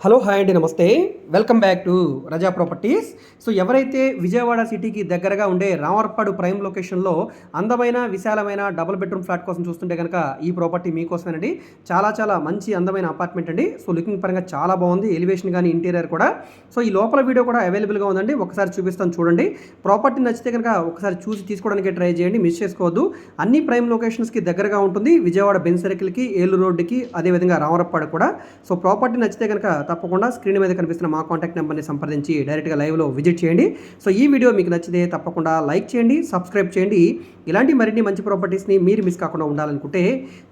Hello hi అండి namaste. Welcome back to Raza properties. So ఎవరైతే విజయవాడ సిటీకి దగ్గరగా ఉండే రామర్పాడు ప్రైమ్ లొకేషన్లో అందమైన విశాలమైన డబుల్ బెడ్రూమ్ ఫ్లాట్ కోసం చూస్తుంటే కనుక ఈ ప్రాపర్టీ మీకోసమేనండి. చాలా చాలా మంచి అందమైన అపార్ట్మెంట్ అండి. సో లుకింగ్ పరంగా చాలా బాగుంది. ఎలివేషన్ కానీ ఇంటీరియర్ కూడా. సో ఈ లోపల వీడియో కూడా అవైలబుల్గా ఉందండి. ఒకసారి చూపిస్తాను చూడండి. ప్రాపర్టీ నచ్చితే కనుక ఒకసారి చూసి తీసుకోవడానికి ట్రై చేయండి. మిస్ చేసుకోవద్దు. అన్ని ప్రైమ్ లొకేషన్స్కి దగ్గరగా ఉంటుంది. విజయవాడ బెన్ సర్కిల్కి ఏలూరు రోడ్డుకి అదేవిధంగా రామరప్పాడు కూడా. సో ప్రాపర్టీ నచ్చితే కనుక తప్పకుండా స్క్రీన్ మీద కనిపిస్తున్న మా కాంటాక్ట్ నెంబర్ని సంప్రదించి డైరెక్ట్గా లైవ్లో విజిట్ చేయండి. సో ఈ వీడియో మీకు నచ్చితే తప్పకుండా లైక్ చేయండి సబ్స్క్రైబ్ చేయండి. ఇలాంటి మరిన్ని మంచి ప్రాపర్టీస్ని మీరు మిస్ కాకుండా ఉండాలనుకుంటే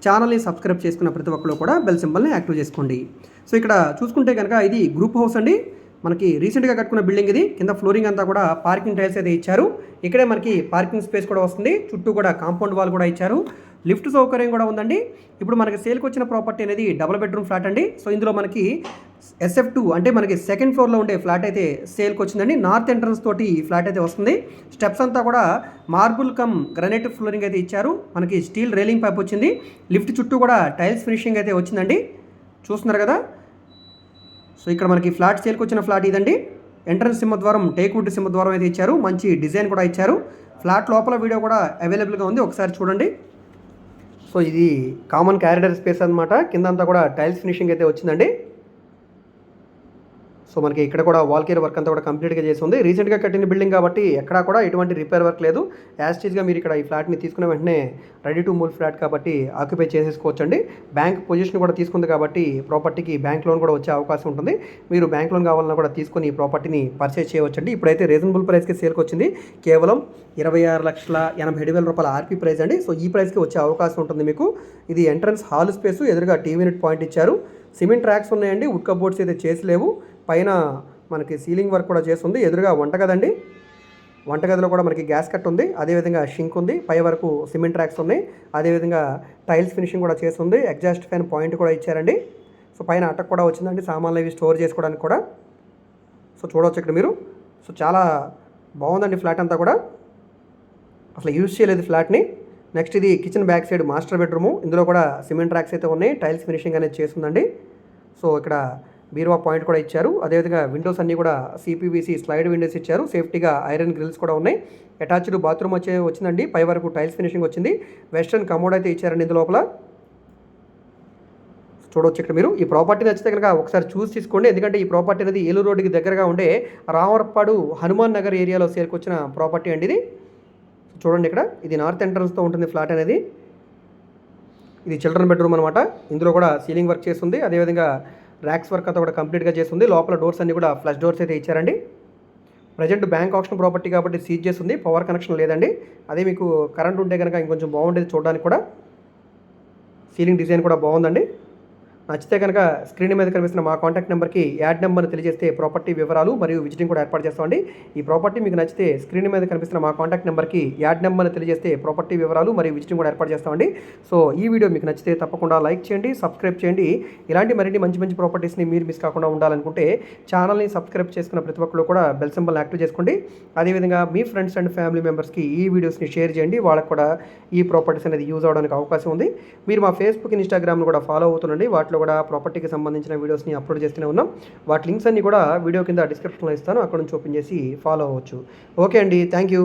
ఛానల్ని సబ్స్క్రైబ్ చేసుకున్న ప్రతి ఒక్కరు కూడా బెల్ సింబల్ని యాక్టివ్ చేసుకోండి. సో ఇక్కడ చూసుకుంటే కనుక ఇది గ్రూప్ హౌస్ అండి. మనకి రీసెంట్గా కట్టుకున్న బిల్డింగ్ ఇది. కింద ఫ్లోరింగ్ అంతా కూడా పార్కింగ్ టైల్స్ అయితే ఇచ్చారు. ఇక్కడే మనకి పార్కింగ్ స్పేస్ కూడా వస్తుంది. చుట్టూ కూడా కాంపౌండ్ వాల్ కూడా ఇచ్చారు. లిఫ్ట్ సౌకర్యం కూడా ఉందండి. ఇప్పుడు మనకి సేల్కి వచ్చిన ప్రాపర్టీ అనేది డబుల్ బెడ్రూమ్ ఫ్లాట్ అండి. సో ఇందులో మనకి ఎస్ఎఫ్ టూ అంటే మనకి సెకండ్ ఫ్లోర్లో ఉండే ఫ్లాట్ అయితే సేల్కి వచ్చిందండి. నార్త్ ఎంట్రన్స్ తోటి ఫ్లాట్ అయితే వస్తుంది. స్టెప్స్ అంతా కూడా మార్బుల్ కమ్ గ్రనైట్ ఫ్లోరింగ్ అయితే ఇచ్చారు. మనకి స్టీల్ రైలింగ్ పైప్ వచ్చింది. లిఫ్ట్ చుట్టూ కూడా టైల్స్ ఫినిషింగ్ అయితే వచ్చిందండి. చూస్తున్నారు కదా? సో ఇక్కడ మనకి ఫ్లాట్ సేల్కి వచ్చిన ఫ్లాట్ ఇదండి. ఎంట్రన్స్ సింహద్వారం టేక్వుడ్ సింహద్వారం అయితే ఇచ్చారు. మంచి డిజైన్ కూడా ఇచ్చారు. ఫ్లాట్ లోపల వీడియో కూడా అవైలబుల్గా ఉంది. ఒకసారి చూడండి. సో ఇది కామన్ క్యారిడర్ స్పేస్ అనమాట కింద అంతా కూడా టైల్స్ ఫినిషింగ్ అయితే వచ్చిందండి. సో మనకి ఇక్కడ కూడా వాల్ కేర్ వర్క్ అంతా కూడా కంప్లీట్గా చేసి ఉంది రీసెంట్గా కట్టిన బిల్డింగ్ కాబట్టి ఎక్కడా కూడా ఎటువంటి రిపేర్ వర్క్ లేదు. యాస్టీజ్గా మీరు ఇక్కడ ఈ ఫ్లాట్ని తీసుకున్న వెంటనే రెడీ టు మూవ్ ఫ్లాట్ కాబట్టి ఆక్యుపై చేసేసుకోవచ్చండి. బ్యాంక్ పొజిషన్ కూడా తీసుకుంది కాబట్టి ప్రాపర్టీకి బ్యాంక్ లోన్ కూడా వచ్చే అవకాశం ఉంటుంది. మీరు బ్యాంక్ లోన్ కావాలన్నా కూడా తీసుకొని ఈ ప్రాపర్టీని పర్చేస్ చేయవచ్చండి. ఇప్పుడైతే రీజనబుల్ ప్రైస్కి సేల్కి వచ్చింది. కేవలం ఇరవై ఆరు లక్షల ఎనభై ఏడు వేల రూపాయల ఆర్పీ ప్రైస్ అండి. సో ఈ ప్రైస్కి వచ్చే అవకాశం ఉంటుంది మీకు. ఇది ఎంట్రన్స్ హాల్ స్పేస్ ఎదురుగా టీవీ యూనిట్ పాయింట్ ఇచ్చారు. సిమెంట్ ట్రాక్స్ ఉన్నాయండి. వుడ్ కబోర్డ్స్ అయితే చేసి లేవు. పైన మనకి సీలింగ్ వర్క్ కూడా చేస్తుంది. ఎదురుగా వంటగదండి వంటగదిలో కూడా మనకి గ్యాస్ కట్ ఉంది. అదేవిధంగా షింక్ ఉంది. పై వరకు సిమెంట్ ట్రాక్స్ ఉన్నాయి. అదేవిధంగా టైల్స్ ఫినిషింగ్ కూడా చేస్తుంది. ఎగ్జాస్ట్ ఫ్యాన్ పాయింట్ కూడా ఇచ్చారండి. సో పైన అటక్ కూడా వచ్చిందండి. సామాన్లు అవి స్టోర్ చేసుకోవడానికి కూడా. సో చూడవచ్చు ఇక్కడ మీరు. సో చాలా బాగుందండి ఫ్లాట్ అంతా కూడా. అసలు యూజ్ చేయలేదు ఫ్లాట్ని. నెక్స్ట్ ఇది kitchen back side master bedroom. ఇందులో కూడా సిమెంట్ ట్రాక్స్ అయితే ఉన్నాయి. టైల్స్ ఫినిషింగ్ అనేది చేస్తుందండి. సో ఇక్కడ బీరువా పాయింట్ కూడా ఇచ్చారు. అదేవిధంగా విండోస్ అన్నీ కూడా సిపివిసి స్లైడ్ విండోస్ ఇచ్చారు. సేఫ్టీగా ఐరన్ గ్రిల్స్ కూడా ఉన్నాయి. అటాచ్డ్ బాత్రూమ్ వచ్చే వచ్చిందండి. పై వరకు టైల్స్ ఫినిషింగ్ వచ్చింది. వెస్ట్రన్ కమోడ్ అయితే ఇచ్చారండి ఇందు లోపల. చూడవచ్చు ఇక్కడ మీరు. ఈ ప్రాపర్టీ నచ్చితే కనుక ఒకసారి చూసి తీసుకోండి. ఎందుకంటే ఈ ప్రాపర్టీ అనేది ఏలూరు రోడ్డుకి దగ్గరగా ఉండే రామరపాడు హనుమాన్ నగర్ ఏరియాలో సేరుకొచ్చిన ప్రాపర్టీ అండి ఇది. చూడండి ఇక్కడ. ఇది నార్త్ ఎంట్రన్స్తో ఉంటుంది ఫ్లాట్ అనేది. ఇది చిల్డ్రన్ బెడ్రూమ్ అనమాట ఇందులో కూడా సీలింగ్ వర్క్ చేస్తుంది. అదేవిధంగా ర్యాక్స్ వర్క్ అంతా కూడా కంప్లీట్గా చేస్తుంది. లోపల డోర్స్ అన్ని కూడా ఫ్లష్ డోర్స్ అయితే ఇచ్చారండి. ప్రజెంట్ బ్యాంక్ ఆప్షన్ ప్రాపర్టీ కాబట్టి సీజ్ చేస్తుంది. పవర్ కనెక్షన్ లేదండి. అదే మీకు కరెంట్ ఉంటే కనుక ఇంకొంచెం బాగుండేది చూడడానికి కూడా. సీలింగ్ డిజైన్ కూడా బాగుందండి. నచ్చితే కనుక స్క్రీన్ మీద కనిపిస్తున్న మా కాంటాక్ట్ నెంబర్కి యాడ్ నెంబర్ని తెలియజేస్తే ప్రాపర్టీ వివరాలు మరియు విజిటింగ్ కూడా ఏర్పాటు చేస్తామండి. ఈ ప్రాపర్టీ మీకు నచ్చితే స్క్రీన్ మీద కనిపిస్తున్న మా కాంటాక్ట్ నెంబర్కి యాడ్ నెంబర్ని తెలియజేస్తే ప్రాపర్టీ వివరాలు మరియు విజిటింగ్ కూడా ఏర్పాటు చేస్తామండి. సో ఈ వీడియో మీకు నచ్చితే తప్పకుండా లైక్ చేయండి సబ్స్క్రైబ్ చేయండి. ఇలాంటి మరిన్ని మంచి మంచి ప్రాపర్టీస్ని మీరు మిస్ కాకుండా ఉండాలనుకుంటే ఛానల్ని సబ్స్క్రైబ్ చేసుకున్న ప్రతి ఒక్కరు కూడా బెల్ సింబల్ యాక్టివ్ చేసుకోండి. అదేవిధంగా మీ ఫ్రెండ్స్ అండ్ ఫ్యామిలీ మెంబర్స్కి ఈ వీడియోస్ని షేర్ చేయండి. వాళ్ళకు కూడా ఈ ప్రాపర్టీస్ అనేది యూజ్ అవడానికి అవకాశం ఉంది. మీరు మా ఫేస్బుక్ ఇన్స్టాగ్రామ్ను కూడా ఫాలో అవుతుండండి. వాటిలో కూడా ప్రాపర్టీకి సంబంధించిన వీడియోస్ని అప్లోడ్ చేస్తూనే ఉన్నాం. వాటి లింక్స్ అన్ని కూడా వీడియో కింద డిస్క్రిప్షన్లో ఇస్తాను. అక్కడ నుంచి ఓపెన్ చేసి ఫాలో అవ్వచ్చు. ఓకే అండి. Thank you